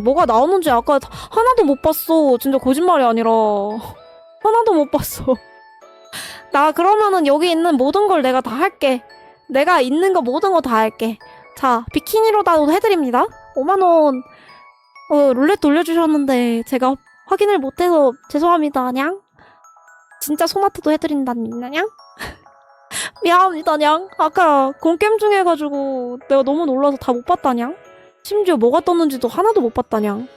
뭐가 나오는지 아까 하나도 못 봤어. 진짜 거짓말이 아니라. 하나도 못 봤어. 나 그러면은 여기 있는 모든 걸 내가 다 할게. 내가 있는 거 모든 거 다 할게. 자, 비키니로다도 해드립니다. 5만원, 어, 룰렛 돌려주셨는데, 제가 확인을 못해서 죄송합니다, 냥. 진짜 소나트도 해드린다냐, 냥? 미안합니다, 냥. 아까 공겜 중에 해가지고 내가 너무 놀라서 다 못 봤다, 냥. 심지어 뭐가 떴는지도 하나도 못 봤다, 냥.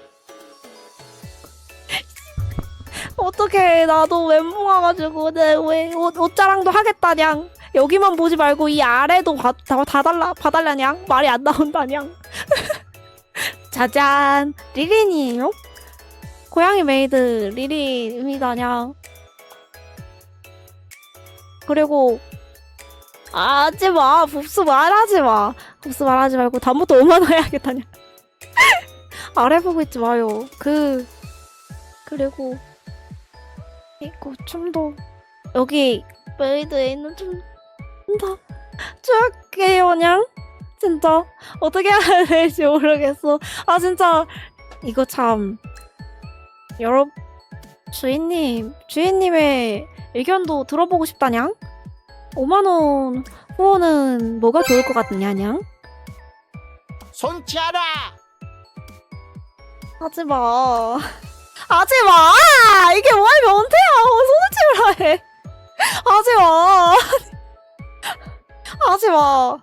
어떡해, 나도 멘붕 와가지고, 내, 왜, 옷, 옷자랑도 하겠다, 냥. 여기만 보지 말고 이 아래도 봐, 다, 다 달라, 봐달라, 냥. 말이 안 나온다, 냥. 짜잔, 리린이에요? 고양이 메이드 리린입니다, 냥. 그리고, 아, 하지 마. 봅스 말하지 마. 봅스 말하지 말고, 다음부터 5만 원 해야겠다, 냥. 아래 보고 있지 마요. 그, 그리고, 이거 춤도, 여기, 메이드에 있는 춤, 다, 줄게요, 그냥. 진짜. 어떻게 해야 될지 모르겠어. 아, 진짜. 이거 참. 여러, 주인님, 주인님의 의견도 들어보고 싶다냥? 5만원 후원은 뭐가 좋을 것 같냐냥? 손치하라 하지 마. 하지 마! 이게 뭐야, 변태야! 손을 치우라 해. 하지 마. 하지 마.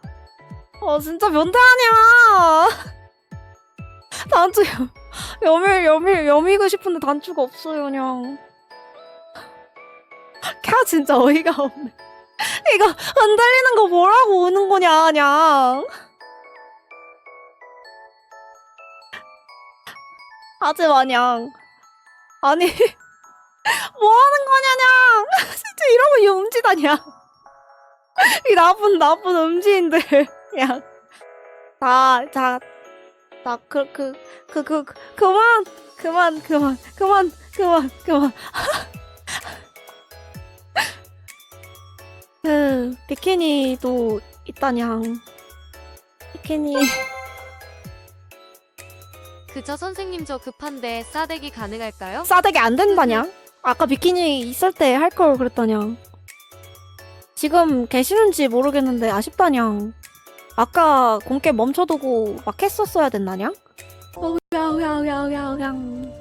어, 진짜 변태 아니야. 단추, 여밀, 여밀, 여미고 싶은데 단추가 없어요, 그냥. 캬, 진짜 어이가 없네. 이거 흔들리는 거 뭐라고 우는 거냐, 그냥. 하지 마냥. 아니, 뭐 하는 거냐냥. 진짜 이러면 용지다냐. 이 나쁜, 나쁜 음지인들. 그냥. 자, 자, 나, 그, 그, 그, 그, 그, 그만, 그만, 그만, 그만, 그만, 그만. 그, 비키니도 있다냥. 비키니. 그저 선생님 저 급한데 싸대기 가능할까요? 싸대기 안 된다냥? 아까 비키니 있을 때 할 걸 그랬다냥. 지금 계시는지 모르겠는데 아쉽다냥. 아까 공개 멈춰두고 막 했었어야 된다냥? 오야오야오야오야오양.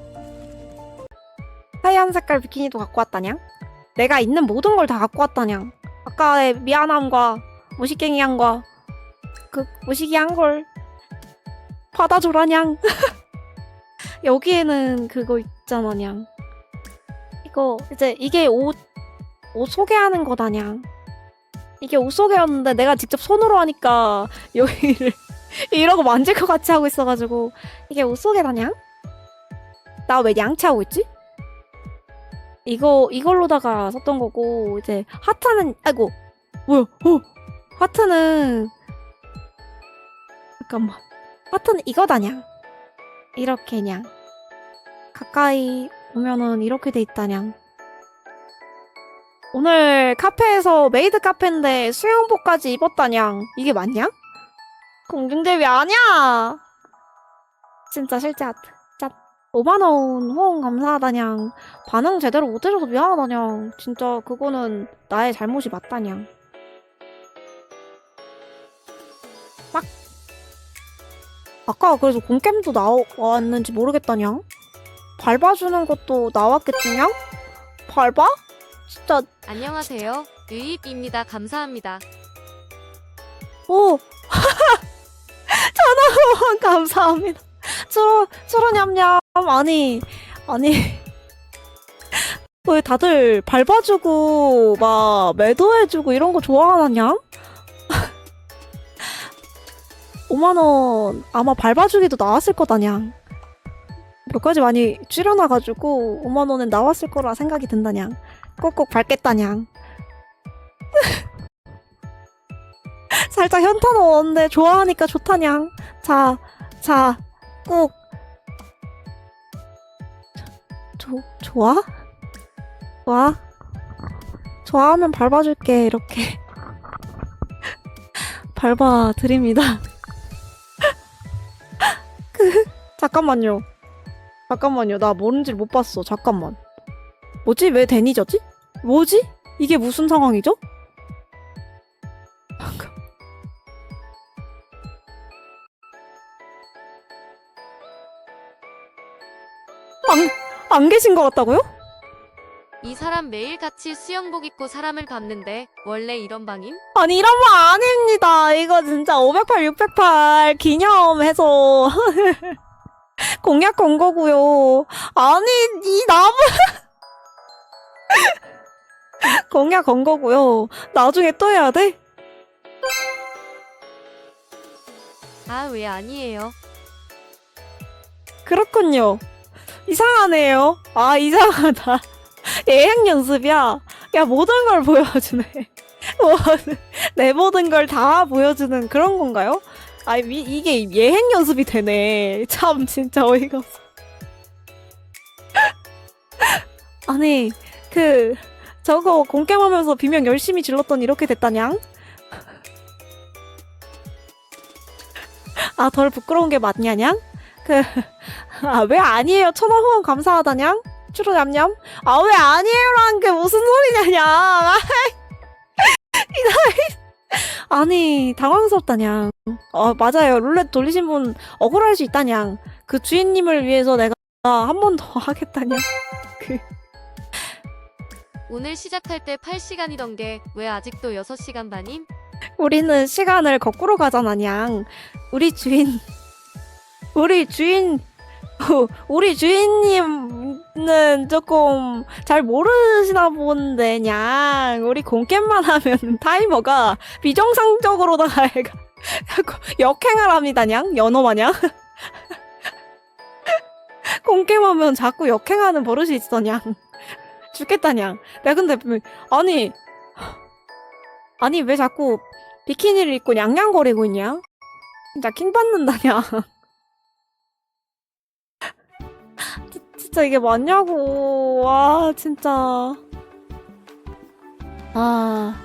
하얀 색깔 비키니도 갖고 왔다냥? 내가 있는 모든 걸 다 갖고 왔다냥. 아까의 미안함과 무식갱이함과 그 무식이한 걸 받아줘라냥. 여기에는 그거 있잖아냥. 이거 이제 이게 옷, 옷 소개하는 거다냥. 이게 옷 소개였는데 내가 직접 손으로 하니까 여기를 이러고 만질 것 같이 하고 있어가지고 이게 옷 소개다냥? 나 왜 양치하고 있지? 이거 이걸로다가 썼던 거고 이제 하트는 아이고 뭐야 어 하트는 잠깐만. 하트는 이거다냥. 이렇게냥. 가까이 오면은 이렇게 돼 있다냥. 오늘 카페에서 메이드 카페인데 수영복까지 입었다냥. 이게 맞냐? 공중제비 아니야! 진짜 실제 하트 짠 5만원 후원 감사하다냥. 반응 제대로 못해줘서 미안하다냥. 진짜 그거는 나의 잘못이 맞다냥. 막 아까 그래서 공캠도 나왔는지 모르겠다냥. 밟아주는 것도 나왔겠지냥? 밟아? 진짜. 안녕하세요. 유입입니다. 감사합니다. 오! 전화후원 감사합니다. 추러 추러냠냠 아니 아니. 왜 다들 밟아주고 막 매도해주고 이런 거 좋아하냐? 5만원 아마 밟아주기도 나왔을 거다냥. 몇 가지 많이 줄여놔가지고 5만원은 나왔을 거라 생각이 든다냥. 꼭꼭 밟겠다냥. 살짝 현타 넣었는데 좋아하니까 좋다냥. 자, 자, 꼭 조, 좋아? 좋아? 좋아하면 밟아줄게 이렇게 밟아드립니다 그, 자 잠깐만요. 잠깐만요. 나 뭔지 못 봤어. 잠깐만. 뭐지? 왜 데니저지? 뭐지? 이게 무슨 상황이죠? 안, 안 계신 것 같다고요? 이 사람 매일 같이 수영복 입고 사람을 밟는데 원래 이런 방임? 아니 이런 거 아닙니다. 이거 진짜 508, 608 기념해서 공약 건 거고요. 아니 이 나무 공약 건 거고요. 나중에 또 해야 돼? 아 왜 아니에요? 그렇군요. 이상하네요. 아 이상하다. 예행 연습이야. 야 모든 걸 보여주네. 내 모든 걸 다 보여주는 그런 건가요? 아 이, 이게 예행 연습이 되네. 참 진짜 어이가 없어. 아니 그 저거 공겜하면서 비명 열심히 질렀더니 이렇게 됐다냥? 아 덜 부끄러운 게 맞냐냥? 그 아, 왜 아니에요? 천원 후원 감사하다냥? 추루 냠냠? 아, 왜 아니에요란 게 무슨 소리냐냥? 아니, 당황스럽다냥. 어, 맞아요. 룰렛 돌리신 분 억울할 수 있다냥. 그 주인님을 위해서 내가 한 번 더 하겠다냥. 그, 오늘 시작할 때 8시간이던 게 왜 아직도 6시간 반임? 우리는 시간을 거꾸로 가잖아냥. 우리 주인, 우리 주인, 우리 주인님은 조금 잘 모르시나 본데, 냥. 우리 공겜만 하면 타이머가 비정상적으로다가 애가 자꾸 역행을 합니다, 냥. 연어 마냥. 공겜하면 자꾸 역행하는 버릇이 있어, 냥. 죽겠다, 냥. 내가 근데, 왜- 아니, 아니, 왜 자꾸 비키니를 입고 냥냥거리고 있냐? 진짜 킹 받는다냐? 진짜 이게 맞냐고. 와, 진짜. 아.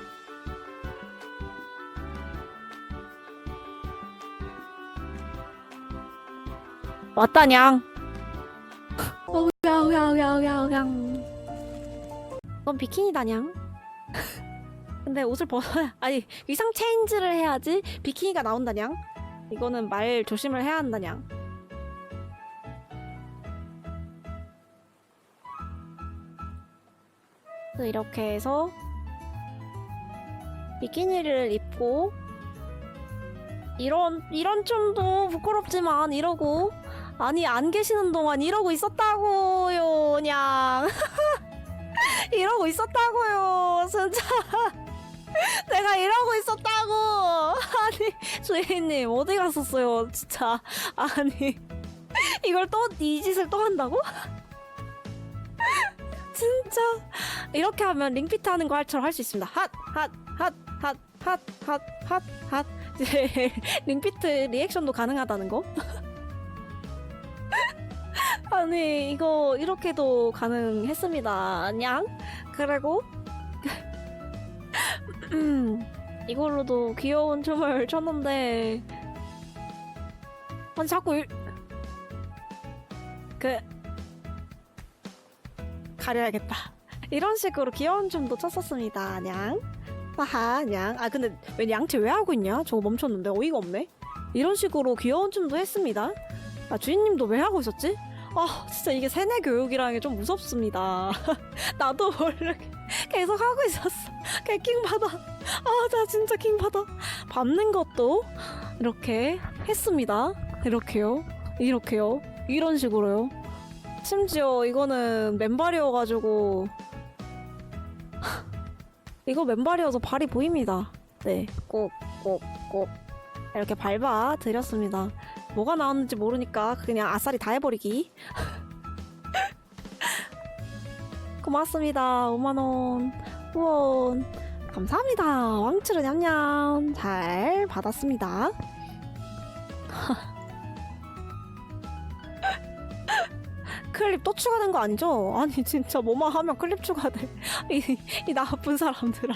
왔다냥. 어우야우야우야우야우양. 넌 비키니다냥. 근데 옷을 벗어야 아니 의상 체인지를 해야지 비키니가 나온다냥 이거는 말 조심을 해야 한다냥 이렇게 해서 비키니를 입고 이런 이런 춤도 부끄럽지만 이러고 아니 안 계시는 동안 이러고 있었다고요 그냥 이러고 있었다고요 진짜 내가 이러고 있었다고. 아니 주인님 어디 갔었어요, 진짜. 아니 이걸 또 이 짓을 또 한다고? 진짜 이렇게 하면 링피트 하는 거 할처럼 할 수 있습니다. 핫, 핫, 핫, 핫, 핫, 핫, 핫, 핫. 링피트 리액션도 가능하다는 거? 아니 이거 이렇게도 가능했습니다. 냥 그리고 음, 이걸로도 귀여운 춤을 췄는데 아니 자꾸 일... 그 가려야겠다 이런 식으로 귀여운 춤도 췄었습니다 냥 하하 냥 아 근데 왜 양치 왜 하고 있냐 저거 멈췄는데 어이가 없네 이런 식으로 귀여운 춤도 했습니다 아 주인님도 왜 하고 있었지? 아 진짜 이게 세뇌 교육이라는 게 좀 무섭습니다 나도 원래 계속 하고 있었어 개킹 받아. 아, 나 진짜 킹 받아. 밟는 것도 이렇게 했습니다. 이렇게요. 이렇게요. 이런 식으로요. 심지어 이거는 맨발이어가지고 이거 맨발이어서 발이 보입니다. 네, 꼭, 꼭, 꼭 이렇게 밟아 드렸습니다. 뭐가 나왔는지 모르니까 그냥 아싸리 다 해버리기. 고맙습니다. 5만원. 후원 감사합니다. 왕치르 냠냠 잘 받았습니다. 클립 또 추가된 거 아니죠? 아니 진짜 뭐만 하면 클립 추가돼. 이, 이 나쁜 사람들아.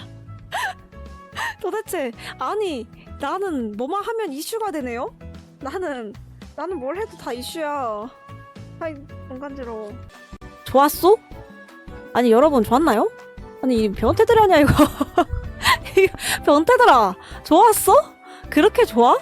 도대체 아니 나는 뭐만 하면 이슈가 되네요? 나는 나는 뭘 해도 다 이슈야. 아이, 공간지러워. 좋았어? 아니, 여러분, 좋았나요? 아니, 이 변태들 아니야. 이거 변태들아, 좋았어? 그렇게 좋아?